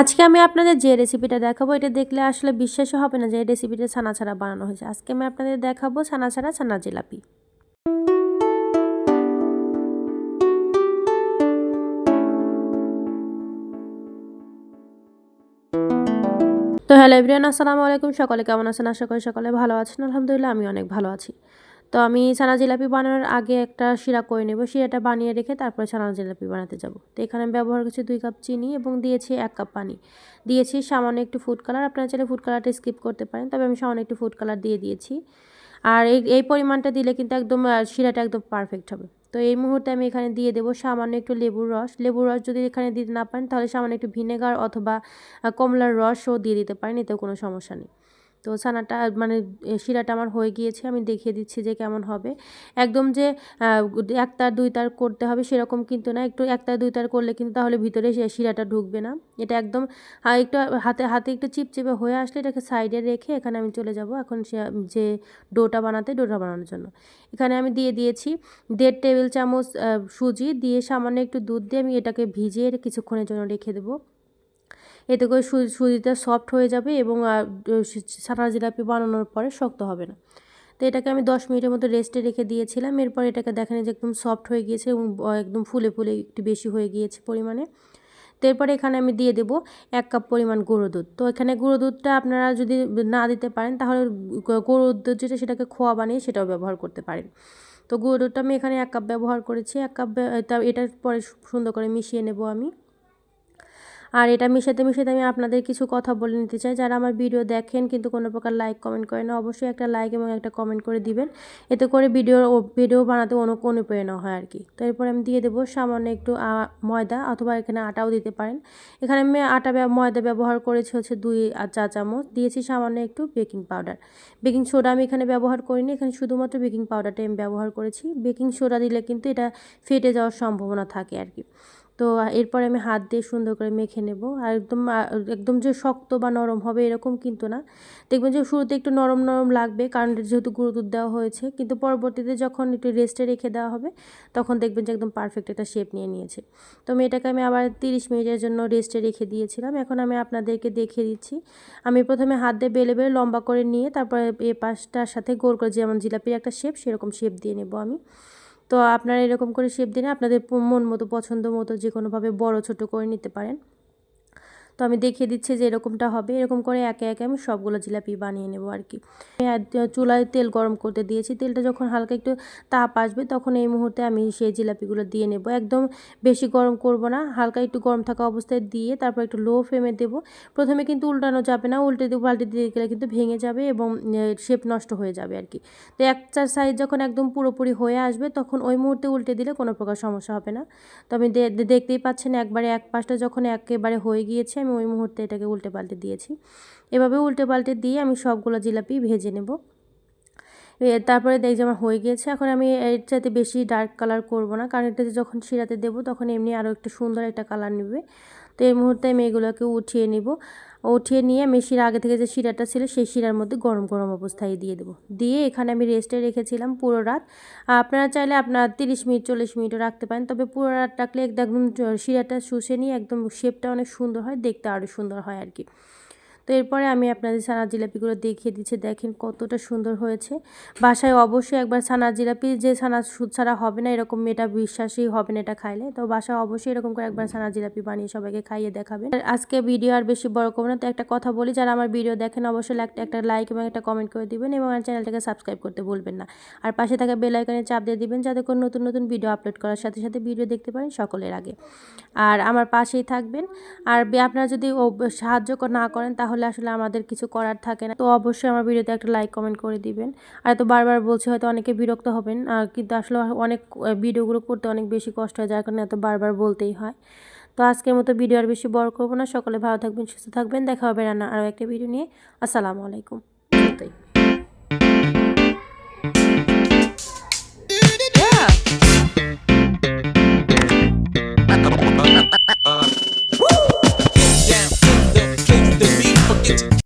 আজকে আমি আপনাদের যে রেসিপিটা দেখাবো, এটা দেখলে আসলে বিশ্বাসই হবে না যে এই রেসিপিটা ছানা ছাড়া বানানো হয়েছে। আজকে আমি আপনাদের দেখাবো ছানা ছাড়া ছানা জিলাপি। তো হ্যালো এভরিয়ান আসসালামু আলাইকুম। সকলে কেমন আছেন? আশা করি সকলে ভালো আছেন। আলহামদুলিল্লাহ, আমি অনেক ভালো আছি। তো আমি ছানা জিলাপি বানানোর আগে একটা শিরা করে নেব, শিরাটা বানিয়ে রেখে তারপরে ছানা জিলাপি বানাতে যাব। তো এখানে ব্যবহার করছি দুই কাপ চিনি এবং দিয়েছি এক কাপ পানি। দিয়েছি সামান্য একটু ফুড কালার আপনারা চাইলে ফুড কালারটা স্কিপ করতে পারেন, তবে আমি সামান্য একটু ফুড কালার দিয়ে দিয়েছি। আর এই এই পরিমাণটা দিলে কিন্তু একদম শিরাটা একদম পারফেক্ট হবে। তো এই মুহূর্তে আমি এখানে দিয়ে দেবো সামান্য একটু লেবুর রস। লেবুর রস যদি এখানে দিতে না পারেন, তাহলে সামান্য একটু ভিনেগার অথবা কমলার রসও দিয়ে দিতে পারেন, এতেও কোনো সমস্যা নেই। তো ছানাটা মানে শিরাটা আমার হয়ে গিয়েছে, আমি দেখিয়ে দিচ্ছি যে কেমন হবে। একদম যে এক তার দুই তার করতে হবে সেরকম কিন্তু না, একটু এক তার দুই তার করলে কিন্তু তাহলে ভিতরে শিরাটা ঢুকবে না। এটা একদম একটু হাতে হাতে একটু চিপচিপে হয়ে আসলে এটাকে সাইডে রেখে এখানে আমি চলে যাব এখন যে ডোটা বানাতে, ডোটা বানানোর জন্য। এখানে আমি দিয়ে দিয়েছি দেড় টেবিল চামচ সুজি, দিয়ে সামান্য একটু দুধ দিয়ে আমি এটাকে ভিজিয়ে কিছুক্ষণের জন্য রেখে দেবো। এতে করে সুজিটা সফট হয়ে যাবে এবং ছানা জিলাপি বানানোর পরে শক্ত হবে না। তো এটাকে আমি দশ মিনিটের মতো রেস্টে রেখে দিয়েছিলাম। এরপর এটাকে দেখেন যে একদম সফট হয়ে গিয়েছে এবং একদম ফুলে ফুলে একটু বেশি হয়ে গিয়েছে পরিমাণে। তো এরপরে এখানে আমি দিয়ে দেবো এক কাপ পরিমাণ গুঁড়ো দুধ। তো এখানে গুঁড়ো দুধটা আপনারা যদি না দিতে পারেন তাহলে গুঁড়ো দুধ যেটা সেটাকে খোয়া বানিয়ে সেটাও ব্যবহার করতে পারেন। তো গুঁড়ো দুধটা আমি এখানে এক কাপ ব্যবহার করেছি। এক কাপ এটার পরে সুন্দর করে মিশিয়ে নেব আমি। আর এটা মিশাতে মিশাতে আমি আপনাদের কিছু কথা বলে নিতে চাই। যারা আমার ভিডিও দেখেন কিন্তু কোনো প্রকার লাইক কমেন্ট করে না, অবশ্যই একটা লাইক এবং একটা কমেন্ট করে দিবেন। এতে করে ভিডিও ভিডিও বানাতে অনু অনুপ্রেরণা হয় আর কি তো এরপর আমি দিয়ে দেবো সামান্য একটু ময়দা অথবা এখানে আটাও দিতে পারেন। এখানে আমি আটা ময়দা ব্যবহার করেছি হচ্ছে দুই চা চামচ। দিয়েছি সামান্য একটু বেকিং পাউডার বেকিং সোডা আমি এখানে ব্যবহার করিনি, এখানে শুধুমাত্র বেকিং পাউডারটা আমি ব্যবহার করেছি। বেকিং সোডা দিলে কিন্তু এটা ফেটে যাওয়ার সম্ভাবনা থাকে আর কি তো এরপরে আমি হাত দিয়ে সুন্দর করে মেখে নেব। আর একদম একদম যে শক্ত বা নরম হবে এরকম কিন্তু না। দেখবেন যে শুরুতে একটু নরম নরম লাগবে কারণ যেহেতু গুঁড়ো দেওয়া হয়েছে। কিন্তু পরবর্তীতে যখন একটু রেস্টে রেখে দেওয়া হবে, তখন দেখবেন যে একদম পারফেক্ট একটা শেপ নিয়ে নিয়েছে। তো এটাকে আমি আবার তিরিশ মিনিটের জন্য রেস্টে রেখে দিয়েছিলাম। এখন আমি আপনাদেরকে দেখিয়ে দিচ্ছি। আমি প্রথমে হাত দিয়ে বেলে বেলে লম্বা করে নিয়ে তারপরে এ পাশটার সাথে গোল করে যেমন জিলাপির একটা শেপ সেরকম শেপ দিয়ে নেব আমি। তো আপনারা এরকম করে শেপ দিলে আপনাদের মন মতো, পছন্দ মতো যে কোনোভাবে বড় ছোট করে নিতে পারেন। তো আমি দেখিয়ে দিচ্ছি যে এরকমটা হবে। এরকম করে একে একে আমি সবগুলো জিলাপি বানিয়ে নেব আর কি। চুলায় তেল গরম করতে দিয়েছি। তেলটা যখন হালকা একটু তাপ আসবে তখন এই মুহূর্তে আমি সেই জিলাপিগুলো দিয়ে নেব। একদম বেশি গরম করব না, হালকা একটু গরম থাকা অবস্থায় দিয়ে তারপর একটু লো ফ্লেমে দেব। প্রথমে কিন্তু উল্টানো যাবে না, উল্টে দিয়ে পাল্টে দিয়ে গেলে কিন্তু ভেঙে যাবে এবং শেপ নষ্ট হয়ে যাবে আর কি। তো একটা সাইজ যখন একদম পুরোপুরি হয়ে আসবে তখন ওই মুহূর্তে উল্টে দিলে কোনো প্রকার সমস্যা হবে না। তো আমি দেখতেই পাচ্ছেন একবারে এক পাশটা যখন একেবারে হয়ে গিয়েছে আমি ওই মুহূর্তে এটাকে উল্টে পাল্টে দিয়েছি। এভাবে উল্টে পাল্টে দিয়ে আমি সবগুলো জিলাপি ভেজে নেব। তারপরে দেখছি আমার হয়ে গিয়েছে। এখন আমি এর চাইতে বেশি ডার্ক কালার করব না। কারণ এটাতে যখন শিরাতে দেবো, তখন এমনি আরও একটু সুন্দর একটা কালার নেবে। তো এই মুহূর্তে আমি এগুলোকে উঠিয়ে নিব। উঠিয়ে নিয়ে আমি শিরা আগে থেকে যে শিরাটা ছিল সেই শিরার মধ্যে গরম গরম অবস্থায় দিয়ে দেবো। দিয়ে এখানে আমি রেস্টে রেখেছিলাম পুরো রাত। আপনারা চাইলে আপনার তিরিশ মিনিট, চল্লিশ মিনিটও রাখতে পারেন, তবে পুরো রাত রাখলে একদম শিরাটা শুষে নিয়ে একদম শেপটা অনেক সুন্দর হয়, দেখতে আরও সুন্দর হয় আর কি। তো এরপরে আমি আপনাদের ছানা জিলাপিগুলো দেখিয়ে দিচ্ছি। দেখেন কতটা সুন্দর হয়েছে। বাসায় অবশ্যই একবার ছানা জিলাপি, যে ছানা সুদ ছাড়া হবে না, এরকম এটা বিশ্বাসই হবে না এটা খাইলে। তো বাসায় অবশ্যই এরকম করে একবার ছানা জিলাপি বানিয়ে সবাইকে খাইয়ে দেখাবেন। আজকে ভিডিও আর বেশি বড় করব না, তো একটা কথা বলি, যারা আমার ভিডিও দেখেন অবশ্যই একটা লাইক এবং একটা কমেন্ট করে দিবেন এবং আমার চ্যানেলটাকে সাবস্ক্রাইব করতে ভুলবেন না। আর পাশে থাকা বেল আইকনে চাপ দিয়ে দিবেন, যাতে কোনো নতুন নতুন ভিডিও আপলোড করার সাথে সাথে ভিডিও দেখতে পারেন সকলের আগে। আর আমার পাশেই থাকবেন। আর আপনারা যদি সাহায্য না করেন তাহলে তাহলে আসলে আমাদের কিছু করার থাকে না। তো অবশ্যই আমার ভিডিওতে একটা লাইক কমেন্ট করে দিবেন। আর তো বারবার বলছি হয়তো অনেকে বিরক্ত হবেন কিন্তু আসলে অনেক ভিডিওগুলো করতে অনেক বেশি কষ্ট হয়, যার কারণে এত বারবার বলতেই হয়। তো আজকের মতো ভিডিও আর বেশি বড় করব না। সকলে ভালো থাকবেন, সুস্থ থাকবেন। দেখা হবে রান্না আরও একটা ভিডিও নিয়ে। আসসালামু আলাইকুম।